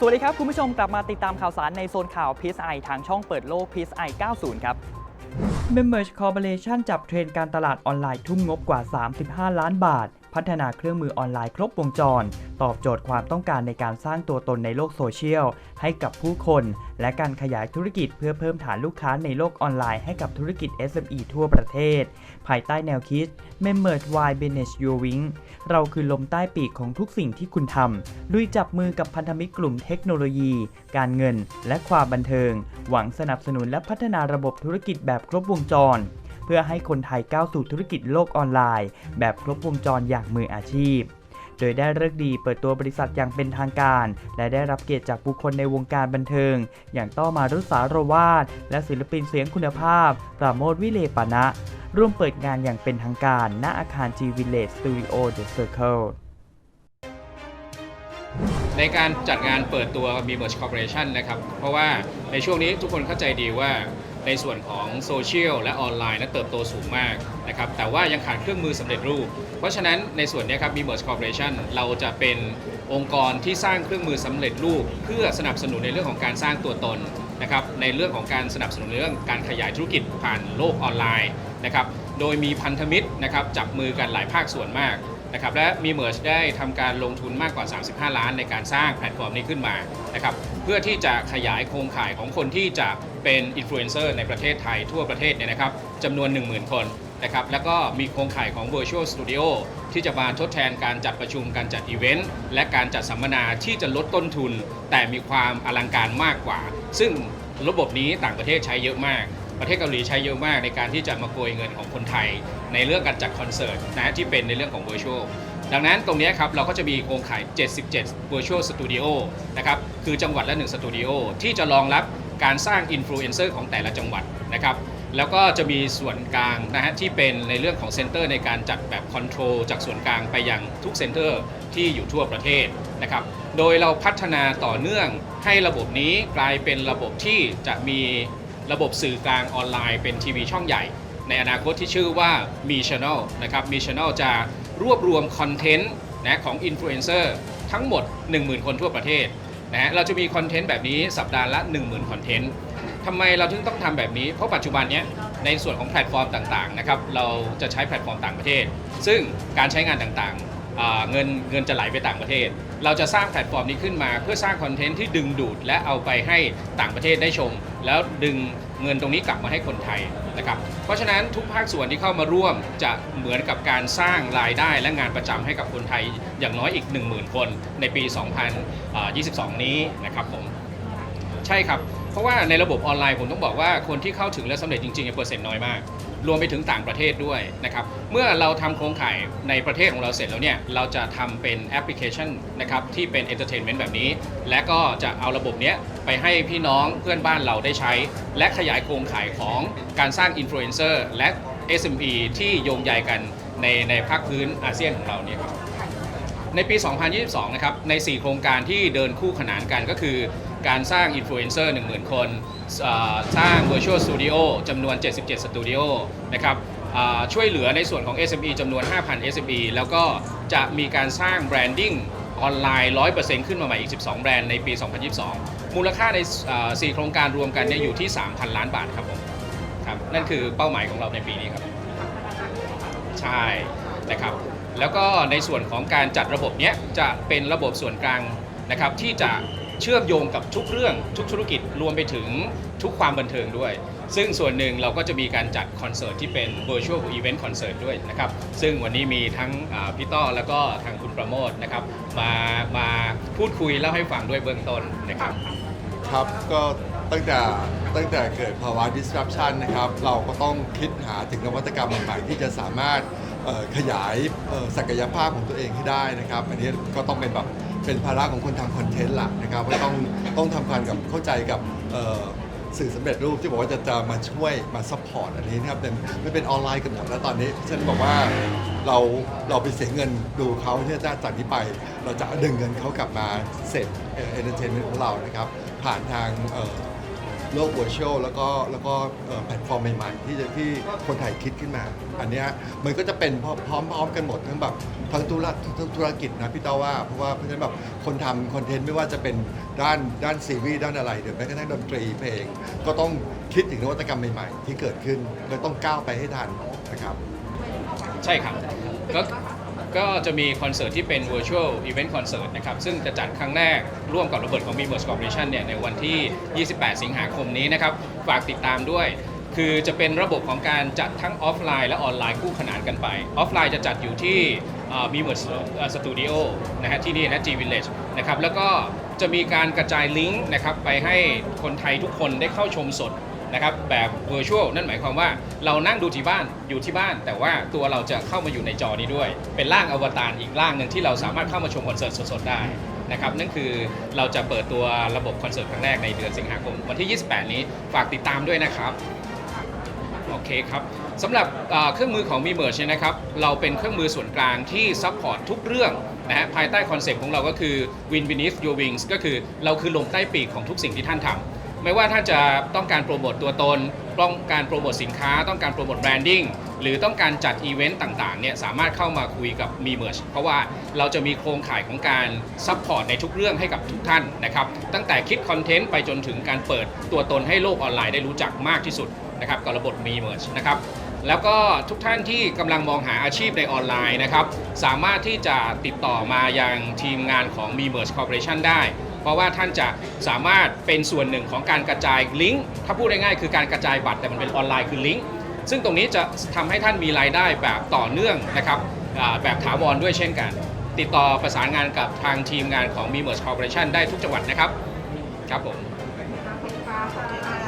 สวัสดีครับ คุณผู้ชมกลับมาติดตามข่าวสารในโซนข่าว PSI ทางช่องเปิดโลก PSI 90 ครับ m e m e r g e Corporation จับเทรนด์การตลาดออนไลน์ทุ่มงบกว่า 35 ล้านบาท พัฒนาเครื่องมือออนไลน์ครบวงจร ตอบโจทย์ความต้องการในการสร้างตัวตนในโลกโซเชียล ให้กับผู้คน และการขยายธุรกิจเพื่อเพิ่มฐานลูกค้าในโลกออนไลน์ให้กับธุรกิจ SME ทั่วประเทศ ภายใต้แนวคิด m e m e r g e Why Business Your Wing เราคือลมใต้ปีกของทุกสิ่งที่คุณทำลุยจับมือกับพันธมิตรกลุ่มเทคโนโลยี การเงิน และความบันเทิง หวังสนับสนุนและพัฒนาระบบธุรกิจแบบครบวงจร เพื่อให้คนไทยก้าวสู่ธุรกิจโลกออนไลน์ แบบครบวงจรอย่างมืออาชีพ โดยได้เลิกดีเปิดตัวบริษัทอย่างเป็นทางการ และได้รับเกียรติจากบุคคลในวงการบันเทิง อย่างต้อมารุษาโรวาดและศิลปินเสียงคุณภาพ ปราโมทวิเลปานะ ร่วมเปิดงานอย่างเป็นทางการ ณอาคาร G Village Studio The Circle ในการจัดงานเปิดตัว b m e r g e Corporation นะครับ เพราะว่าในช่วงนี้ทุกคนเข้าใจดีว่า ในส่วนของโซเชียลและออนไลน์นั้นเติบโตสูงมากนะครับแต่ว่ายังขาดเครื่องมือสำเร็จรูป เพราะฉะนั้นในส่วนนี้ครับ b m e r g e Corporation เราจะเป็นองค์กรที่สร้างเครื่องมือสำเร็จรูป เพื่อสนับสนุนในเรื่องของการสร้างตัวตนนะครับในเรื่องของการสนับสนุนเรื่องการขยายธุรกิจผ่านโลกออนไลน์นะครับโดยมีพันธมิตรนะครับจับมือกันหลายภาคส่วนมากนะครับและมีเมิร์ชได้ทำการลงทุนมากกว่า 35 ล้านในการสร้างแพลตฟอร์มนี้ขึ้นมานะครับเพื่อที่จะขยายโครงข่ายของคนที่จะ เป็นอินฟลูเอนเซอร์ในประเทศไทยทั่วประเทศเนี่ยนะครับจำนวน 10,000 คนนะครับแล้วก็มีโครงข่ายของ Virtual Studio ที่จะมาทดแทนการจัดประชุมการจัดอีเวนต์และการจัดสัมมนาที่จะลดต้นทุน แต่มีความอลังการมากกว่า ซึ่งระบบนี้ต่างประเทศใช้เยอะมาก ประเทศเกาหลีใช้เยอะมากในการที่จะมาโกยเงินของคนไทย ในเรื่องการจัดคอนเสิร์ตนะที่เป็นในเรื่องของ Virtual ดังนั้นตรงนี้ครับเราก็จะมีโครงข่าย 77 Virtual Studio นะครับคือจังหวัดละ 1 สตูดิโอที่จะรองรับ การสร้างอินฟลูเอนเซอร์ของแต่ละจังหวัดนะครับแล้วก็จะมีส่วนกลางนะฮะที่เป็นในเรื่องของเซ็นเตอร์ในการจัดแบบคอนโทรลจากส่วนกลางไปยังทุกเซ็นเตอร์ที่อยู่ทั่วประเทศนะครับโดยเราพัฒนาต่อเนื่องให้ระบบนี้กลายเป็นระบบที่จะมีระบบสื่อกลางออนไลน์เป็นทีวีช่องใหญ่ ในอนาคตที่ชื่อว่ามี Channel นะครับมี Channel จะรวบรวมคอนเทนต์นะของอินฟลูเอนเซอร์ทั้งหมด 10,000 คนทั่วประเทศ นะฮะเราจะมีคอนเทนต์แบบนี้สัปดาห์ละ 10,000คอนเทนต์ทำไมเราถึงต้องทำแบบนี้ เพราะปัจจุบันเนี้ยในส่วนของแพลตฟอร์มต่างๆนะครับเราจะใช้แพลตฟอร์มต่างประเทศ ซึ่งการใช้งานต่างๆเงินเงินจะไหลไปต่างประเทศ เราจะสร้างแพลตฟอร์มนี้ขึ้นมา เพื่อสร้างคอนเทนต์ที่ดึงดูดและเอาไปให้ต่างประเทศได้ชม แล้วดึงเงินตรงนี้กลับมาให้คนไทยนะครับ เพราะฉะนั้นทุกภาคส่วนที่เข้ามาร่วมจะเหมือนกับการสร้างรายได้และงานประจำให้กับคนไทยอย่างน้อยอีก 10,000 คนในปี 2022 นี้นะครับผมใช่ครับ เพราะว่าในระบบออนไลน์ผมต้องบอกว่าคนที่เข้าถึงและสำเร็จจริงๆเปอร์เซ็นต์น้อยมาก รวมไปถึงต่างประเทศด้วยนะครับ เมื่อเราทำโครงข่ายในประเทศของเราเสร็จแล้วเนี่ย เราจะทำเป็นแอปพลิเคชันนะครับที่เป็นเอนเตอร์เทนเมนต์แบบนี้ และก็จะเอาระบบเนี้ยไปให้พี่น้องเพื่อนบ้านเราได้ใช้ และขยายโครงข่ายของการสร้างอินฟลูเอนเซอร์และ SME ที่โยงใยกันในในภาคพื้นอาเซียนของเราเนี่ยครับ ในปี 2022 นะครับ ใน 4 โครงการที่เดินคู่ขนานกันก็คือ การสร้างอินฟลูเอนเซอร์ 10,000 คน สร้าง Virtual Studio จำนวน 77 สตูดิโอนะครับช่วยเหลือในส่วนของ SME จำนวน 5,000 SME แล้วก็จะมีการสร้างแบรนดิ้งออนไลน์ 100%ขึ้นมาใหม่อีก 12 แบรนด์ในปี 2022 มูลค่าใน 4 โครงการรวมกันเนี่ยอยู่ที่ 3,000 ล้านบาทครับผมครับนั่นคือเป้าหมายของเราในปีนี้ครับ ใช่นะครับ แล้วก็ในส่วนของการจัดระบบเนี้ยจะเป็นระบบส่วนกลางนะครับที่จะเชื่อมโยงกับทุกเรื่องทุกธุรกิจรวมไปถึงทุกความบันเทิงด้วย ซึ่งส่วนหนึ่งเราก็จะมีการจัดคอนเสิร์ตที่เป็น virtual event concert ด้วยนะครับซึ่งวันนี้มีทั้งพี่ต้อแล้วก็ทางคุณประโมทนะครับมามาพูดคุยเล่าให้ฟังด้วยเบื้องต้นนะครับครับก็ตั้งแต่ตั้งแต่เกิดภาวะ disruption นะครับเราก็ต้องคิดหาถึงนวัตกรรมใหม่ๆที่จะสามารถ ขยายศักยภาพของตัวเองให้ได้นะครับ อันนี้ก็ต้องเป็นแบบเป็นภาระของคนทำคอนเทนต์หลักนะครับก็ต้องต้องทำความกับเข้าใจกับสื่อสำเร็จรูปที่บอกว่าจะจะมาช่วยมาซัพพอร์ตอันนี้นะครับเป็นมันเป็นออนไลน์กันหมดแล้วตอนนี้ฉันบอกว่าเราเราไปเสียเงินดูเขาเนี่ยจากนี้ไป เราจะดึงเงินเขากลับมาเสร็จเอนเตอร์เทนเมนต์ของเรานะครับ ผ่านทาง โลก virtual แล้วก็แล้วก็แพลตฟอร์มใหม่ๆ ที่จะที่คนไทยคิดขึ้นมา อันนี้มันก็จะเป็นพร้อมพร้อมๆกันหมดทั้งแบบทั้งธุรทั้งธุรกิจนะพี่เต้าว่าเพราะว่าเพราะฉะนั้นแบบคนทำคอนเทนต์ไม่ว่าจะเป็นด้านด้านซีรีส์ด้านอะไรหรือแม้กระทั่งดนตรีเพลง ก็ต้องคิดถึงนวัตกรรมใหม่ๆ ที่เกิดขึ้นและต้องก้าวไปให้ทันนะครับ ใช่ครับก็ ก็จะมีคอนเสิร์ตที่เป็น virtual event concert นะครับ ซึ่งจะจัดครั้งแรกร่วมกับระเบิดของ m e m e r s Corporation เนี่ยในวันที่ 28 สิงหาคมนี้นะครับ ฝากติดตามด้วย คือจะเป็นระบบของการจัดทั้งออฟไลน์และออนไลน์คู่ขนานกันไป ออฟไลน์จะจัดอยู่ที่มีเมอร์สตูดิโอนะฮะที่นี่นะ G Village นะครับแล้วก็จะมีการกระจายลิงก์นะครับไปให้คนไทยทุกคนได้เข้าชมสด นะครับแบบ virtual นั่นหมายความว่าเรานั่งดูที่บ้านอยู่ที่บ้าน แต่ว่าตัวเราจะเข้ามาอยู่ในจอนี้ด้วย เป็นร่างอวตารอีกร่างหนึ่งที่เราสามารถเข้ามาชมคอนเสิร์ตสดๆได้นะครับนั่นคือเราจะเปิดตัวระบบคอนเสิร์ตครั้งแรกในเดือนสิงหาคม วันที่ 28 นี้ฝากติดตามด้วยนะครับโอเคครับสำหรับเครื่องมือของ m e m e r g e เนี่ยนะครับเราเป็นเครื่องมือส่วนกลางที่ซัพพอร์ตทุกเรื่องนะฮะภายใต้คอนเซ็ปต์ของเราก็คือ Win Beneath Your Wings ก็คือเราคือลมใต้ปีกของทุกสิ่งที่ท่านทำ ไม่ว่าท่านจะต้องการโปรโมตตัวตน ต้องการโปรโมตสินค้า ต้องการโปรโมตแบรนดิ้ง หรือต้องการจัดอีเวนต์ต่างๆ เนี่ยสามารถเข้ามาคุยกับ m e m e r g e เพราะว่าเราจะมีโครงข่ายของการซัพพอร์ตในทุกเรื่องให้กับทุกท่านนะครับ ตั้งแต่คิดคอนเทนต์ไปจนถึงการเปิดตัวตนให้โลกออนไลน์ได้รู้จักมากที่สุดนะครับกับระบบ m e m e r g e นะครับแล้วก็ทุกท่านที่กำลังมองหาอาชีพในออนไลน์นะครับ สามารถที่จะติดต่อมายังทีมงานของ m e m e r g e Corporation ได้ เพราะว่าท่านจะสามารถเป็นส่วนหนึ่งของการกระจายลิงก์ถ้าพูดง่ายๆคือการกระจายบัตรแต่มันเป็นออนไลน์คือลิงก์ซึ่งตรงนี้จะทำให้ท่านมีรายได้แบบต่อเนื่องนะครับแบบถาวรด้วยเช่นกัน ติดต่อประสานงานกับทางทีมงานของ m e m e r g e Corporation ได้ทุกจังหวัดนะครับ ครับผมขอบคุณค่ะ